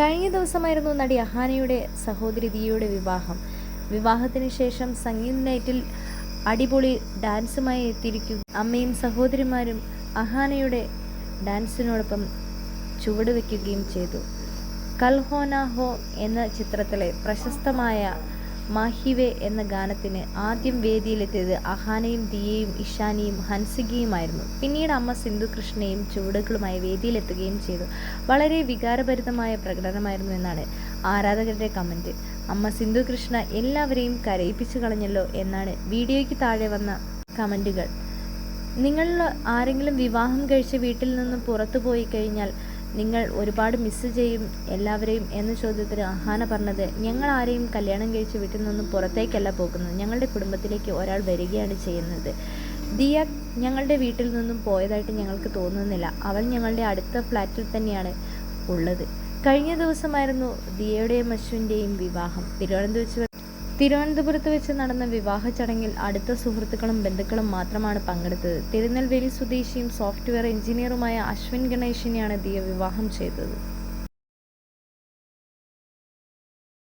കഴിഞ്ഞ ദിവസമായിരുന്നു നടി അഹാനയുടെ സഹോദരി ദിയയുടെ വിവാഹം. വിവാഹത്തിന് ശേഷം സംഗീത് നൈറ്റിൽ അടിപൊളി ഡാൻസുമായി എത്തിയിരിക്കും അമ്മയും സഹോദരിമാരും അഹാനയുടെ ഡാൻസിനോടൊപ്പം ചുവടുവെക്കുകയും ചെയ്തു. കൽഹോന ഹോ എന്ന ചിത്രത്തിലെ പ്രശസ്തമായ മാഹിവെ എന്ന ഗാനത്തിന് ആദ്യം വേദിയിലെത്തിയത് അഹാനയും ദിയയും ഇഷാനിയും ഹൻസികയുമായിരുന്നു. പിന്നീട് അമ്മ സിന്ധു കൃഷ്ണയും ചുവടുകളുമായി വേദിയിലെത്തുകയും ചെയ്തു. വളരെ വികാരഭരിതമായ പ്രകടനമായിരുന്നു എന്നാണ് ആരാധകരുടെ കമന്റ് അമ്മ സിന്ധു കൃഷ്ണ എല്ലാവരെയും കരയിപ്പിച്ചു കളഞ്ഞല്ലോ എന്നാണ് വീഡിയോയ്ക്ക് താഴെ വന്ന കമന്റുകൾ നിങ്ങൾ ആരെങ്കിലും വിവാഹം കഴിച്ച് വീട്ടിൽ നിന്ന് പുറത്തു പോയി കഴിഞ്ഞാൽ നിങ്ങൾ ഒരുപാട് മിസ് ചെയ്യും എല്ലാവരെയും എന്ന ചോദ്യത്തിന് അഹാന പറഞ്ഞത് ഞങ്ങൾ ആരെയും കല്യാണം കഴിച്ച് വീട്ടിൽ നിന്നും പുറത്തേക്കല്ല പോകുന്നത് ഞങ്ങളുടെ കുടുംബത്തിലേക്ക് ഒരാൾ വരികയാണ് ചെയ്യുന്നത്. ദിയ ഞങ്ങളുടെ വീട്ടിൽ നിന്നും പോയതായിട്ട് ഞങ്ങൾക്ക് തോന്നുന്നില്ല. അവൾ ഞങ്ങളുടെ അടുത്ത ഫ്ലാറ്റിൽ തന്നെയാണ് ഉള്ളത്. കഴിഞ്ഞ ദിവസമായിരുന്നു ദിയയുടെയും അശ്വിന്റെയും വിവാഹം. തിരുവനന്തപുരത്ത് തിരുവനന്തപുരത്ത് വെച്ച് നടന്ന വിവാഹ ചടങ്ങിൽ അടുത്ത സുഹൃത്തുക്കളും ബന്ധുക്കളും മാത്രമാണ് പങ്കെടുത്തത്. തിരുനെൽവേലി സ്വദേശിയും സോഫ്റ്റ്വെയർ എഞ്ചിനീയറുമായ അശ്വിൻ ഗണേഷിനെയാണ് ദിയ വിവാഹം ചെയ്തത്.